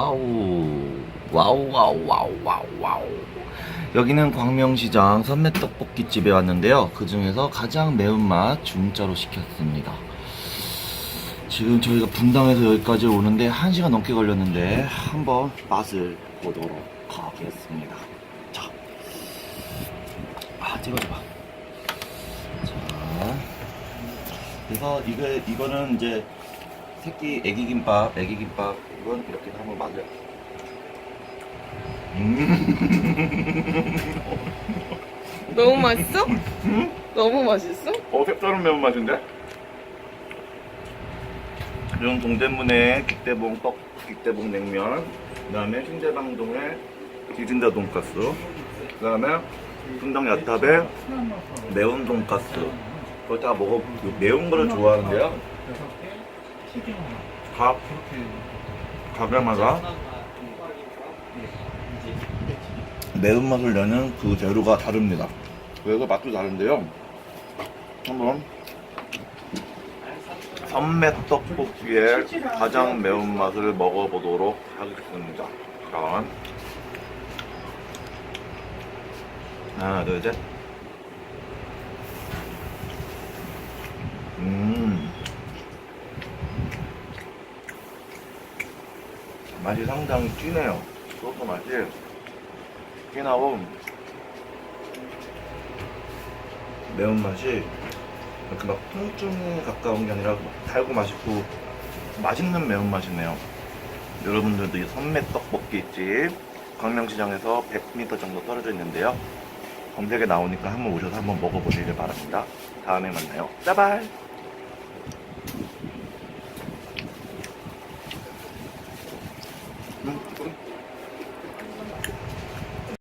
와우 와우 와우 와우 와우 와우. 여기는 광명시장 선매떡볶이집에 왔는데요. 그 중에서 가장 매운맛 중짜로 시켰습니다. 지금 저희가 분당에서 여기까지 오는데 1시간 넘게 걸렸는데 한번 맛을 보도록 하겠습니다. 자 아, 찍어줘봐. 자 그래서 이거, 이거는 이제 새끼 애기 김밥, 애기 김밥 이건 이렇게 한번 맞아요. 너무 맛있어? 너무 맛있어? 어 색다른 매운맛인데? 이건 동대문의 기대봉 떡, 기대봉 냉면, 그 다음에 신대방동의 기진다 돈가스, 그 다음에 분당 야탑의 매운 돈가스. 그거 다 먹어, 그 매운 거를 좋아하는데요. 각, 가게마다 매운맛을 내는 그 재료가 다릅니다. 그래서 맛도 다른데요. 한번 선매떡볶이의 가장 매운맛을 먹어보도록 하겠습니다. 자, 하나, 둘, 셋. 음. 맛이 상당히 진해요. 소스 맛이 진하고 매운맛이 이렇게 막 통증에 가까운 게 아니라 막 달고 맛있고 맛있는 매운맛이네요. 여러분들도 이 선매떡볶이집 광명시장에서 100m 정도 떨어져 있는데요. 검색에 나오니까 한번 오셔서 한번 먹어보시길 바랍니다. 다음에 만나요. 짜발! 음, 음.